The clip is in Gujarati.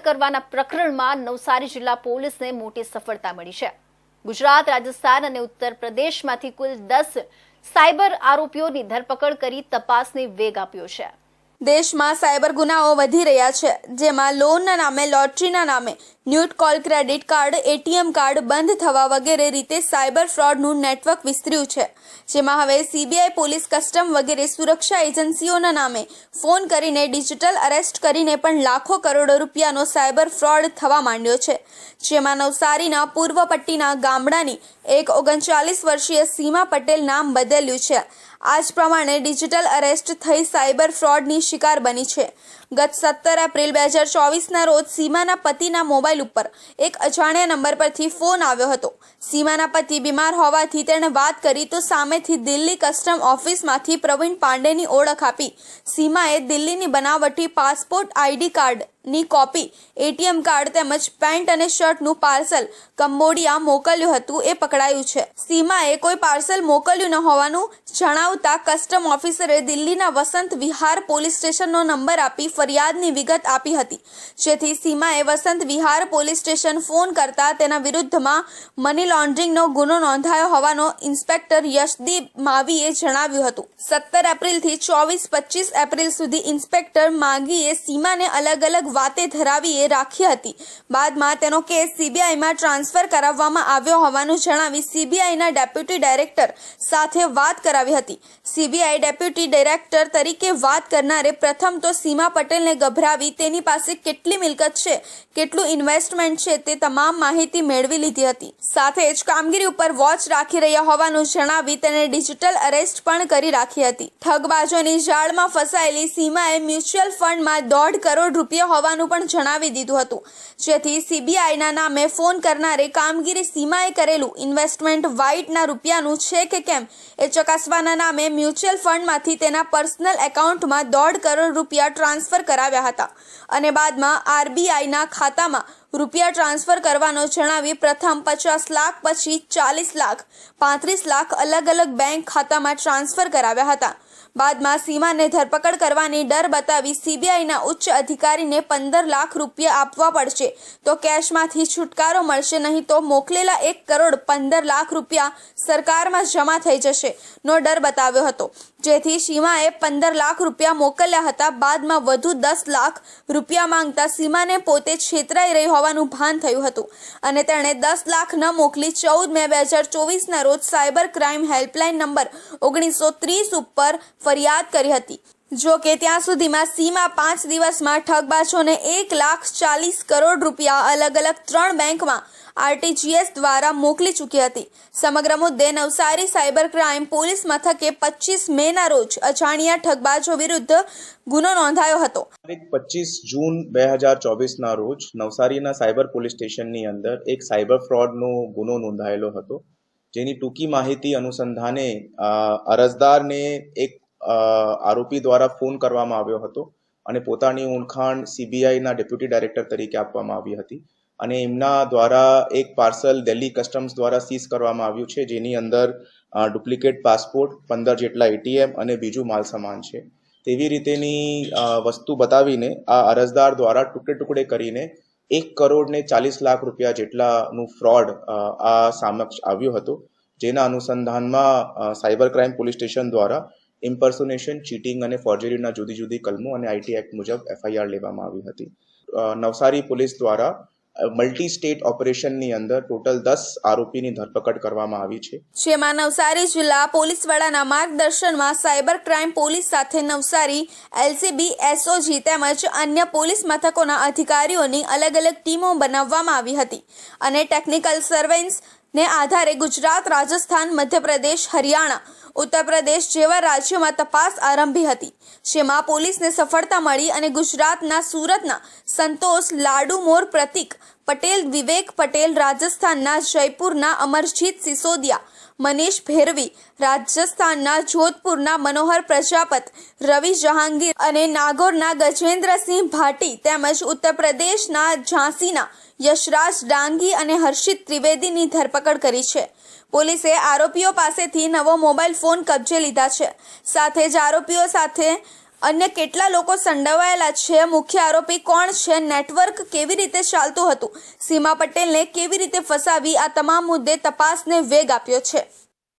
કરવાના પ્રકરણમાં નવસારી જિલ્લા પોલીસને મોટી સફળતા મળી છે. ગુજરાત, રાજસ્થાન અને ઉત્તર પ્રદેશમાંથી કુલ દસ સાયબર આરોપીઓની ધરપકડ કરી તપાસને વેગ આપ્યો છે. દેશમાં સાયબર ગુનાઓ વધી રહ્યા છે, જેમાં લોનના નામે, લોટરીના નામે, nude call credit card, ATM card બંધ થવા વગેરે રીતે સાયબર ફ્રોડનું નેટવર્ક વિસ્તર્યું છે, જેમાં હવે સીબીઆઈ, પોલીસ કસ્ટમ વગેરે સુરક્ષા એજન્સીઓના નામે ફોન કરીને ડિજિટલ અરેસ્ટ કરીને પણ લાખો કરોડો રૂપિયાનો સાયબર ફ્રોડ થવા માંડ્યો છે, જેમાં નવસારીના પૂર્વ પટ્ટીના ગામડાની એક ઓગણચાલીસ વર્ષીય સીમા પટેલ નામ બદલ્યું છે. આ જ પ્રમાણે ડિજિટલ અરેસ્ટ થઈ સાયબર ફ્રોડની શિકાર બની છે. ગત સત્તર એપ્રિલ બે હજાર ચોવીસના રોજ સીમાના પતિના મોબાઈલ ઉપર એક અજાણ્યા નંબર પરથી ફોન આવ્યો હતો. સીમાના પતિ બીમાર હોવાથી તેણે વાત કરી તો સામેથી દિલ્હી કસ્ટમ ઓફિસમાંથી પ્રવીણ પાંડેની ઓળખ આપી. સીમાએ દિલ્હીની બનાવટી પાસપોર્ટ આઈડી કાર્ડની કોપી, એટીએમ કાર્ડ તેમજ પેન્ટ અને શર્ટનું પાર્સલ કંબોડિયા મોકલ્યું હતું એ પકડાયું છે. સીમાએ કોઈ પાર્સલ મોકલ્યું ન હોવાનું જણાવતા કસ્ટમ ઓફિસરે દિલ્હીના વસંત વિહાર પોલીસ સ્ટેશનનો નંબર આપી ફરિયાદની વિગત આપી હતી. જેથી સીમાએ Vasant Vihar police station phone કરતા તેના વિરુદ્ધમાં મની લોન્ડરિંગનો ગુનો નોંધાયો હોવાનો ઇન્સ્પેક્ટર યશદીપ માવીએ જણાવ્યું હતું. સત્તર એપ્રિલથી ચોવીસ પચીસ એપ્રિલ સુધી ઇન્સ્પેક્ટર માગીએ સીમાને અલગ અલગ વાતે ધરાવીએ રાખી હતી. બાદમાં તેનો કેસ સીબીઆઈમાં ટ્રાન્સફર કરાવવામાં આવ્યો હોવાનું જણાવી સીબીઆઈના ડેપ્યુટી ડાયરેક્ટર સાથે વાત કરાવી હતી. સીબીઆઈ ડેપ્યુટી ડાયરેક્ટર તરીકે વાત કરનારે પ્રથમ તો સીમા પટેલને ગભરાવી તેની પાસે કેટલી મિલકત છે, કેટલું ઇન્વેસ્ટમેન્ટ છે તે તમામ માહિતી મેળવી લીધી હતી. સાથે જ કામગીરી ઉપર વોચ રાખી રહ્યા હોવાનું જણાવી તેને ડિજિટલ અરેસ્ટ પણ કરી રાખી હતી. ઠગબાજોની જાળમાં ફસાયેલી સીમાએ મ્યુચ્યુઅલ ફંડમાં દોઢ કરોડ રૂપિયા હોવાનું પણ જણાવી દીધું હતું. જેથી સીબીઆઈના નામે ફોન કરનારે કામગીરી સીમાએ કરેલું ઇન્વેસ્ટમેન્ટ વ્હાઇટના રૂપિયાનું છે કે કેમ, એ ચકાસવાના નામે મ્યુચ્યુઅલ ફંડમાંથી તેના પર્સનલ એકાઉન્ટમાં દોઢ કરોડ રૂપિયા ટ્રાન્સફર કરાવ્યા હતા અને બાદમાં આરબીઆઈના ખાતામાં રૂપિયા ટ્રાન્સફર કરવાનો જણાવી પ્રથમ પચાસ લાખ, પછી ચાલીસ લાખ, પાંત્રીસ લાખ અલગ અલગ બેંક ખાતામાં ટ્રાન્સફર કરાવ્યા હતા. બાદમાં સીમાને ધરપકડ કરવાની ડર બતાવી સીબીઆઈના ઉચ્ચ અધિકારીને પંદર લાખ રૂપિયા આપવા પડશે. તો કેશમાંથી છુટકારો મળશે નહીં તો મોકલેલા એક કરોડ પંદર લાખ રૂપિયા સરકારમાં જમા થઈ જશે, નો ડર બતાવ્યો હતો. જેથી સીમાએ પંદર લાખ રૂપિયા મોકલ્યા હતા. બાદમાં વધુ દસ લાખ રૂપિયા માંગતા સીમાને પોતે છેતરાઈ રહી હોવાનું ભાન થયું હતું અને તેણે દસ લાખ ન મોકલી ચૌદ મે બે હજાર ચોવીસના રોજ સાયબર ક્રાઇમ હેલ્પલાઇન નંબર ઓગણીસો ત્રીસ ઉપર ફરિયાદ કરી હતી. જો કે ત્યાં સુધીમાં સીમા પાંચ દિવસમાં ઠગબાજોને એક લાખ ચાલીસ કરોડ રૂપિયા અલગ અલગ ત્રણ બેંકમાં આરટીજીએસ દ્વારા મોકલી ચૂકી હતી. સમગ્ર મુદ્દે નવસારી સાયબર ક્રાઇમ પોલીસ મથકે પચીસ મેના રોજ અજાણ્યા ઠગબાજો વિરુદ્ધ ગુનો નોંધાયો હતો. પચીસ જૂન બે હજાર ચોવીસના રોજ નવસારીના સાયબર પોલીસ સ્ટેશનની અંદર એક સાયબર ફ્રોડનો ગુનો નોંધાયેલો હતો. જેની ટૂંકી માહિતી અનુસંધાને અરજદારને એક આરોપી દ્વારા ફોન કરવામાં આવ્યો હતો અને પોતાની ઓળખાણ સીબીઆઈના ડેપ્યુટી ડાયરેક્ટર તરીકે આપવામાં આવી હતી અને એમના દ્વારા એક પાર્સલ દિલ્હી કસ્ટમ્સ દ્વારા સીઝ કરવામાં આવ્યું છે, જેની અંદર ડુપ્લિકેટ પાસપોર્ટ, પંદર જેટલા એટીએમ અને બીજું માલ સામાન છે. તેવી રીતેની વસ્તુ બતાવીને આ અરજદાર દ્વારા ટુકડે ટુકડે કરીને એક કરોડ ને ચાલીસ લાખ રૂપિયા જેટલાનું ફ્રોડ આ સામક્ષ આવ્યું હતું, જેના અનુસંધાનમાં સાયબર ક્રાઇમ પોલીસ સ્ટેશન દ્વારા ઇમ્પર્સોનેશન, ચીટિંગ અને ફોર્જરીના જુદી જુદી કલમો અને આઈટી એક્ટ મુજબ એફઆઈઆર લેવામાં આવી હતી. નવસારી પોલીસ દ્વારા મલ્ટી સ્ટેટ ઓપરેશનની અંદર ટોટલ દસ આરોપીની ધરપકડ કરવામાં આવી છે. જેમાં નવસારી જિલ્લા પોલીસ વડાના માર્ગદર્શનમાં સાયબર ક્રાઇમ પોલીસ સાથે નવસારી, એલસીબી, એસઓજી તેમજ અન્ય પોલીસ મથકોના અધિકારીઓની અલગ અલગ ટીમો બનાવવામાં આવી હતી અને ટેકનિકલ સર્વેન્સ ને આધારે ગુજરાત, રાજસ્થાન, મધ્યપ્રદેશ, હરિયાણા ઉત્તર પ્રદેશ જેવા રાજ્યોમાં તપાસ આરંભી હતી, જેમાં પોલીસને સફળતા મળી અને ગુજરાતના સુરતના સંતોષ લાડુમોર પ્રતિક, પટેલ વિવેક પટેલ, રાજસ્થાનના જયપુરના અમરજીત સિસોદિયા, મનીષ ભેરવી, રાજસ્થાનના જોધપુરના મનોહર પ્રજાપત, રવિ જહાંગીર અને નાગોરના ગજેન્દ્રસિંહ ભાટી તેમજ ઉત્તર પ્રદેશના ઝાંસીના યશરાજ ડાંગી અને હર્ષિત ત્રિવેદીની ધરપકડ કરી છે. પોલીસે આરોપીઓ પાસેથી નવો મોબાઈલ ફોન કબજે લીધા છે. સાથે જ આરોપીઓ સાથે અન્ય કેટલા લોકો સંડોવાયેલા છે, મુખ્ય આરોપી કોણ છે, નેટવર્ક કેવી રીતે ચાલતું હતું, સીમા પટેલને કેવી રીતે ફસાવી, આ તમામ મુદ્દે તપાસને વેગ આપ્યો છે.